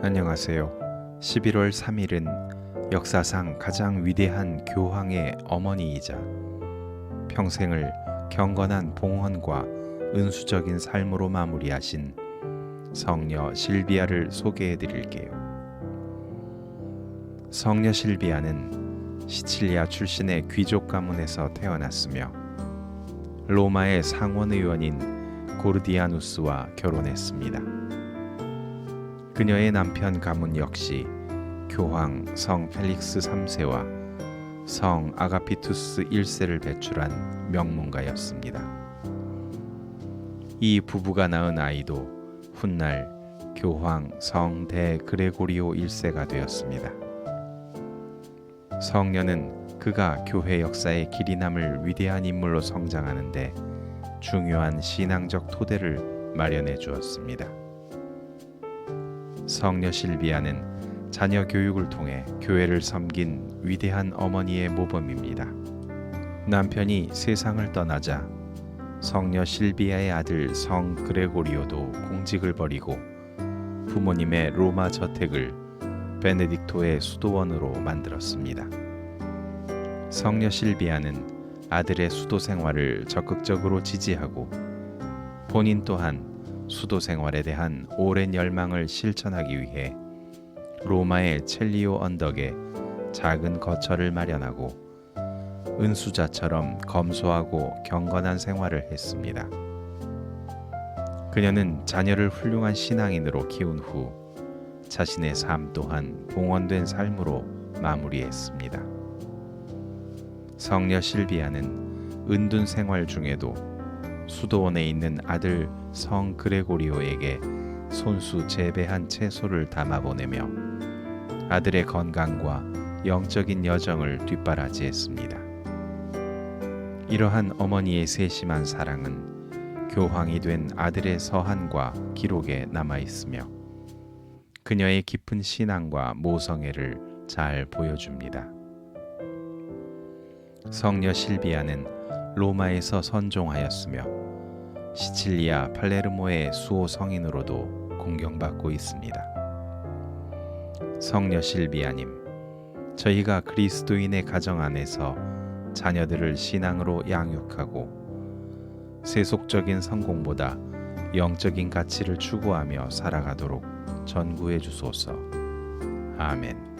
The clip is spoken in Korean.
안녕하세요. 11월 3일은 역사상 가장 위대한 교황의 어머니이자 평생을 경건한 봉헌과 은수적인 삶으로 마무리하신 성녀 실비아를 소개해 드릴게요. 성녀 실비아는 시칠리아 출신의 귀족 가문에서 태어났으며 로마의 상원 의원인 고르디아누스와 결혼했습니다. 그녀의 남편 가문 역시 교황 성 펠릭스 3세와 성 아가피투스 1세를 배출한 명문가였습니다. 이 부부가 낳은 아이도 훗날 교황 성대 그레고리오 1세가 되었습니다. 성녀는 그가 교회 역사에 길이 남을 위대한 인물로 성장하는데 중요한 신앙적 토대를 마련해 주었습니다. 성녀 실비아는 자녀 교육을 통해 교회를 섬긴 위대한 어머니의 모범입니다. 남편이 세상을 떠나자 성녀 실비아의 아들 성 그레고리오도 공직을 버리고 부모님의 로마 저택을 베네딕토의 수도원으로 만들었습니다. 성녀 실비아는 아들의 수도 생활을 적극적으로 지지하고 본인 또한 수도 생활에 대한 오랜 열망을 실천하기 위해 로마의 첼리오 언덕에 작은 거처를 마련하고 은수자처럼 검소하고 경건한 생활을 했습니다. 그녀는 자녀를 훌륭한 신앙인으로 키운 후 자신의 삶 또한 봉헌된 삶으로 마무리했습니다. 성녀 실비아는 은둔 생활 중에도 수도원에 있는 아들 성 그레고리오에게 손수 재배한 채소를 담아 보내며 아들의 건강과 영적인 여정을 뒷바라지했습니다. 이러한 어머니의 세심한 사랑은 교황이 된 아들의 서한과 기록에 남아 있으며 그녀의 깊은 신앙과 모성애를 잘 보여줍니다. 성녀 실비아는 로마에서 선종하였으며 시칠리아 팔레르모의 수호 성인으로도 공경받고 있습니다. 성녀 실비아님, 저희가 그리스도인의 가정 안에서 자녀들을 신앙으로 양육하고 세속적인 성공보다 영적인 가치를 추구하며 살아가도록 전구해 주소서. 아멘.